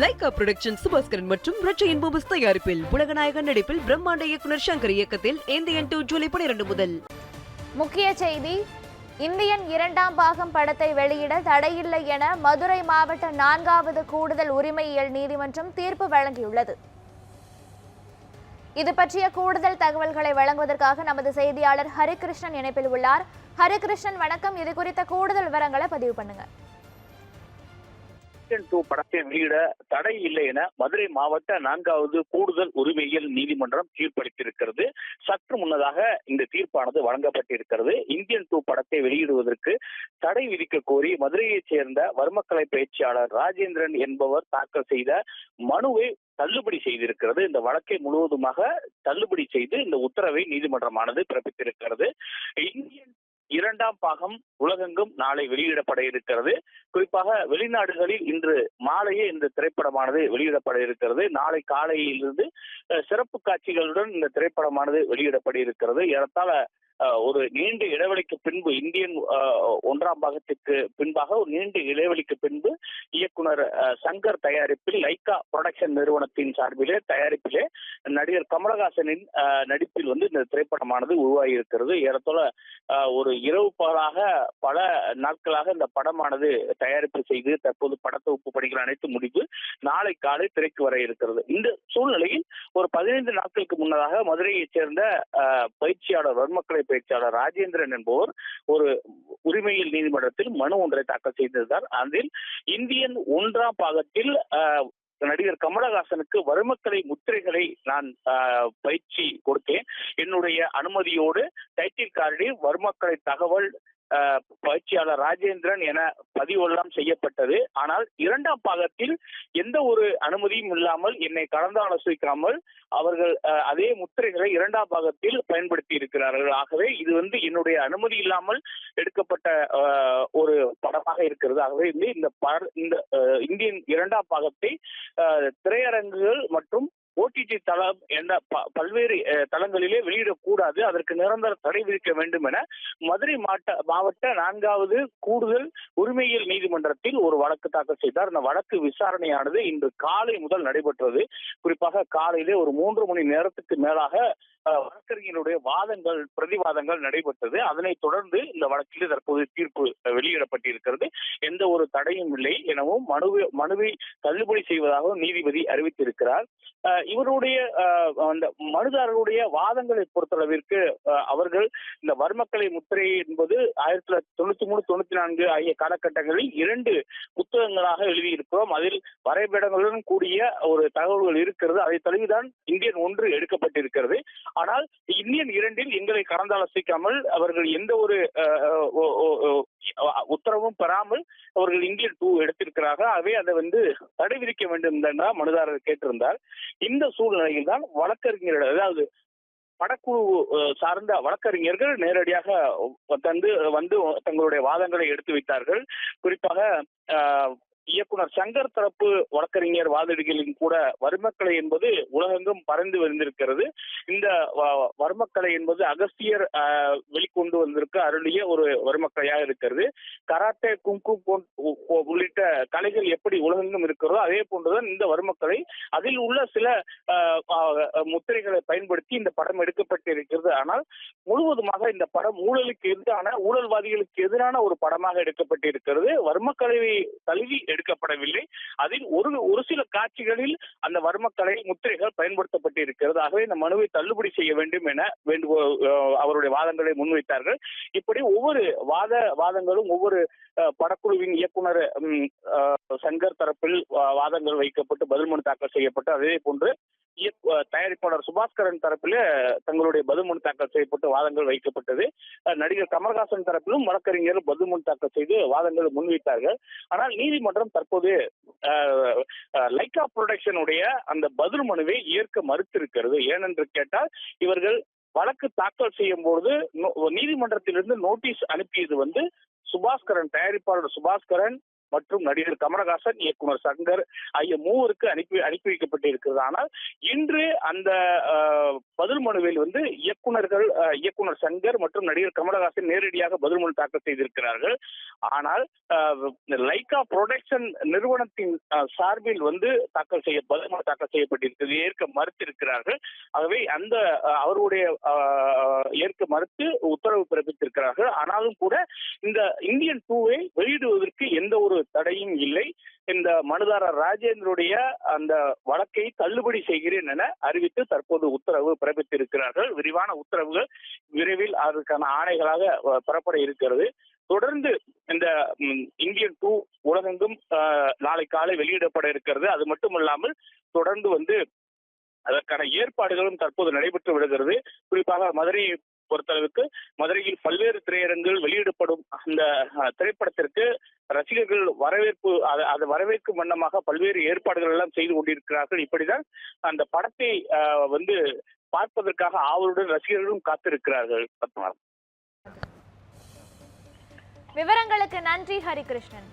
Lyca production Subaskaran மற்றும் ரட்சையின் பூபஸ் தயாரிப்பில் உலகநாயகன் நடிப்பில் பிரம்மாண்ட இயக்குனர் சங்கர் இயக்கத்தில் இந்தியன் டூ ஜூலை பனிரெண்டு முதல். முக்கிய செய்தி இந்தியன் இரண்டாம் பாகம் படத்தை வெளியிட தடையில்லை என மதுரை மாவட்ட நான்காவது கூடுதல் உரிமையியல் நீதிமன்றம் தீர்ப்பு வழங்கியுள்ளது. இது பற்றிய கூடுதல் தகவல்களை வழங்குவதற்காக நமது செய்தியாளர் ஹரிகிருஷ்ணன் இணைப்பில் உள்ளார். ஹரிகிருஷ்ணன் வணக்கம். இது குறித்த கூடுதல் விவரங்களை பதிவு பண்ணுங்க. இந்தியன் டூ படத்தை வெளியிட தடை இல்லை என மதுரை மாவட்ட நான்காவது கூடுதல் உரிமையியல் நீதிமன்றம் தீர்ப்பளித்திருக்கிறது சற்று முன்னதாக இந்த தீர்ப்பானது வழங்கப்பட்டிருக்கிறது. இந்தியன் டூ படத்தை வெளியிடுவதற்கு தடை விதிக்க கோரி மதுரையைச் சேர்ந்த வர்மக்கலை பயிற்சியாளர் ராஜேந்திரன் என்பவர் தாக்கல் செய்த மனுவை தள்ளுபடி செய்திருக்கிறது. இந்த வழக்கை முழுவதுமாக தள்ளுபடி செய்து இந்த உத்தரவை நீதிமன்றமானது பிறப்பித்திருக்கிறது. இந்தியன் இரண்டாம் பாகம் உலகெங்கும் நாளை வெளியிடப்பட இருக்கிறது. குறிப்பாக வெளிநாடுகளில் இன்று மாலையே இந்த திரைப்படமானது வெளியிடப்பட இருக்கிறது. நாளை காலையிலிருந்து அஹ், சிறப்பு காட்சிகளுடன் இந்த திரைப்படமானது வெளியிடப்பட இருக்கிறது. ஏறத்தாழ ஒரு நீண்ட இடைவெளிக்கு பின்பு இந்தியன் ஒன்றாம் பாகத்திற்கு பின்பாக ஒரு நீண்ட இடைவெளிக்கு பின்பு இயக்குனர் அஹ், சங்கர் தயாரிப்பில் லைகா புரொடக்ஷன் நிறுவனத்தின் சார்பிலே தயாரிப்பிலே நடிகர் கமலஹாசனின் நடிப்பில் வந்து இந்த திரைப்படமானது உருவாகி இருக்கிறது ஏறத்தாழ ஒரு இரவு பகலாக பல நாட்களாக இந்த படமானது தயாரிப்பு செய்து தற்போது படத்தொகுப்பு பணிகள் அனைத்து முடிவு நாளை காலை திரைக்கு வர இருக்கிறது. இந்த சூழ்நிலையில் ஒரு பதினைந்து நாட்களுக்கு முன்னதாக மதுரையைச் சேர்ந்த பயிற்சியாளர் வர்மக்களை பேச்சாளர் ராஜேந்திரன் என்பவர் ஒரு உரிமையில் நீதிமன்றத்தில் மனு ஒன்றை தாக்கல் செய்திருந்தார். அதில் இந்தியன் ஒன்றாம் பாகத்தில் நடிகர் கமலஹாசனுக்கு வறுமக்கலை முத்திரைகளை நான் ஆஹ், பயிற்சி கொடுத்தேன். என்னுடைய அனுமதியோடு டைட்டில் கார்டில் வறுமக்கலை தகவல் பயிற்சியாளர் ராஜேந்திரன் என பதிவெல்லாம் செய்யப்பட்டது. ஆனால் இரண்டாம் பாகத்தில் எந்த ஒரு அனுமதியும் இல்லாமல் என்னை கலந்து ஆலோசிக்காமல் அவர்கள் அதே முத்திரைகளை இரண்டாம் பாகத்தில் பயன்படுத்தி இருக்கிறார்கள். ஆகவே இது வந்து என்னுடைய அனுமதி இல்லாமல் எடுக்கப்பட்ட ஒரு படமாக இருக்கிறது. ஆகவே வந்து இந்த பட- இந்த இந்தியன் இரண்டாம் பாகத்தை திரையரங்குகள் மற்றும் ஓடிடி தளம் என்ற பல்வேறு தளங்களிலே வெளியிடக்கூடாது. அதற்கு நிரந்தர தடை விதிக்க வேண்டும் என மதுரை மாவட்ட மாவட்ட நான்காவது கூடுதல் உரிமையியல் நீதிமன்றத்தில் ஒரு வழக்கு தாக்கல் செய்தார். அந்த வழக்கு விசாரணையானது இன்று காலை முதல் நடைபெற்றது. குறிப்பாக காலையிலே ஒரு மூன்று மணி நேரத்துக்கு மேலாக வழக்கறிஞருடைய வாதங்கள் பிரதிவாதங்கள் நடைபெற்றது. அதனைத் தொடர்ந்து இந்த வழக்கில் தற்போது தீர்ப்பு வெளியிடப்பட்டிருக்கிறது. எந்த ஒரு தடையும் இல்லை எனவும் மனுவை மனுவை தள்ளுபடி செய்வதாகவும் நீதிபதி அறிவித்திருக்கிறார். இவருடைய அந்த மனுதாரருடைய வாதங்களை பொறுத்தளவிற்கு அஹ், அவர்கள் இந்த வர்மக்கலை முத்திரை என்பது ஆயிரத்தி தொள்ளாயிரத்தி தொண்ணூத்தி மூணு தொண்ணூத்தி நான்கு ஆகிய காலகட்டங்களில் இரண்டு புத்தகங்களாக எழுதியிருக்கிறோம். அதில் வரைபடங்களுடன் கூடிய ஒரு தகவல்கள் இருக்கிறது. அதை தழுவிதான் இந்தியன் ஒன்று எடுக்கப்பட்டிருக்கிறது. ஆனால் இந்தியன் இரண்டில் எங்களை கலந்தாலோசிக்காமல் அவர்கள் எந்த ஒரு அஹ், உத்தரவும் பெறாமல் அவர்கள் இந்தியன் டூ எடுத்திருக்கிறார்கள். ஆகவே அதை வந்து தடை விதிக்க வேண்டும் என்றால் மனுதாரர் கேட்டிருந்தார். இந்த சூழ்நிலையில் தான் வழக்கறிஞர்கள் அதாவது படக்குழு சார்ந்த வழக்கறிஞர்கள் நேரடியாக தந்து வந்து தங்களுடைய வாதங்களை எடுத்து வைத்தார்கள். குறிப்பாக இயக்குனர் சங்கர் தரப்பு வழக்கறிஞர் வாதிடுகளின் கூட வர்மக்கலை என்பது உலகெங்கும் பறந்து வந்திருக்கிறது. இந்த வர்மக்கலை என்பது அகஸ்தியர் அஹ், வெளிக்கொண்டு வந்திருக்க அருளிய ஒரு வர்மக்கலையாக இருக்கிறது. கராட்டே குங்கு போன் உள்ளிட்ட கலைகள் எப்படி உலகெங்கும் இருக்கிறதோ அதே போன்றுதான் இந்த வர்மக்கலை. அதில் உள்ள சில முத்திரைகளை பயன்படுத்தி இந்த படம் எடுக்கப்பட்டிருக்கிறது. ஆனால் முழுவதுமாக இந்த படம் ஊழலுக்கு எதிரான ஊழல்வாதிகளுக்கு எதிரான ஒரு படமாக எடுக்கப்பட்டிருக்கிறது. வர்மக்கலையை தழுவி எடுக்கப்படவில்லை. அதில் ஒரு ஒரு சில காட்சிகளில் அந்த வர்மக்கலை முத்திரைகள் பயன்படுத்தப்பட்டிருக்கிறது ஆகவே இந்த மனுவை தள்ளுபடி செய்ய வேண்டும் என வேண்டுகோள் அஹ், அவருடைய வாதங்களை முன்வைத்தார்கள். இப்படி ஒவ்வொரு வாத வாதங்களும் ஒவ்வொரு படக்குழுவின் இயக்குனர் சங்கர் தரப்பில் வாதங்கள் வைக்கப்பட்டு பதில் மனு தாக்கல் செய்யப்பட்டு அதே போன்று தயாரிப்பாளர் சுபாஸ்கரன் தரப்பில் தங்களுடைய பதில் தாக்கல் செய்யப்பட்டு வாதங்கள் வைக்கப்பட்டது. நடிகர் கமல்ஹாசன் தரப்பிலும் வழக்கறிஞர் பதில் தாக்கல் செய்து வாதங்களை முன்வைத்தார்கள். ஆனால் நீதிமன்றம் தற்போது லைக்கா லைகா புரொடக்ஷனுடைய அந்த பதில் மனுவை ஏற்க மறுத்திருக்கிறது. ஏனென்று கேட்டால் இவர்கள் வழக்கு தாக்கல் செய்யும் பொழுது நீதிமன்றத்திலிருந்து நோட்டீஸ் அனுப்பியது வந்து சுபாஸ்கரன் தயாரிப்பாளர் சுபாஸ்கரன் மற்றும் நடிகர் கமலஹாசன் இயக்குனர் சங்கர் ஆகிய மூவருக்கு அனுப்பி அனுப்பி வைக்கப்பட்டிருக்கிறது. ஆனால் இன்று அந்த பதில் மனுவில் வந்து இயக்குனர்கள் இயக்குனர் சங்கர் மற்றும் நடிகர் கமலஹாசன் நேரடியாக பதில் மனு தாக்கல் செய்திருக்கிறார்கள். ஆனால் லைகா புரொடக்ஷன் நிறுவனத்தின் சார்பில் வந்து தாக்கல் செய்ய பதில் மனு தாக்கல் செய்யப்பட்டிருக்கிறது. ஏற்க மறுத்திருக்கிறார்கள். ஆகவே அந்த அவருடைய ஏற்க மறுத்து உத்தரவு பிறப்பித்திருக்கிறார்கள். ஆனாலும் கூட இந்த இந்தியன் டூவை வெளியிடுவதற்கு எந்த ஒரு தடையும் இல்லை. இந்த மனுதாரர் ராஜேந்திரனுடைய அந்த வழக்கை தள்ளுபடி செய்கிறேன் என அறிவித்து தற்போது உத்தரவு பிறப்பித்திருக்கிறார்கள். விரிவான உத்தரவுகள் விரைவில் அதற்கான ஆணைகளாக பெறப்பட இருக்கிறது. தொடர்ந்து இந்த இந்தியன் டூ உலகெங்கும் நாளை காலை வெளியிடப்பட இருக்கிறது. அது மட்டுமல்லாமல் தொடர்ந்து வந்து அதற்கான ஏற்பாடுகளும் தற்போது நடைபெற்று விடுகிறது. குறிப்பாக மதுரையை பொறுத்தளவுக்கு மதுரையில் பல்வேறு திரையரங்குகள் வெளியிடப்படும் அந்த திரைப்படத்திற்கு ரசிகர்கள் வரவேற்பு அதை அதை வரவேற்கும் வண்ணமாக பல்வேறு ஏற்பாடுகள் எல்லாம் செய்து கொண்டிருக்கிறார்கள். இப்படிதான் அந்த படத்தை வந்து பார்ப்பதற்காக ஆவலுடன் ரசிகர்களும் காத்திருக்கிறார்கள் பத்மநாபன் விவரங்களுக்கு நன்றி ஹரிகிருஷ்ணன்.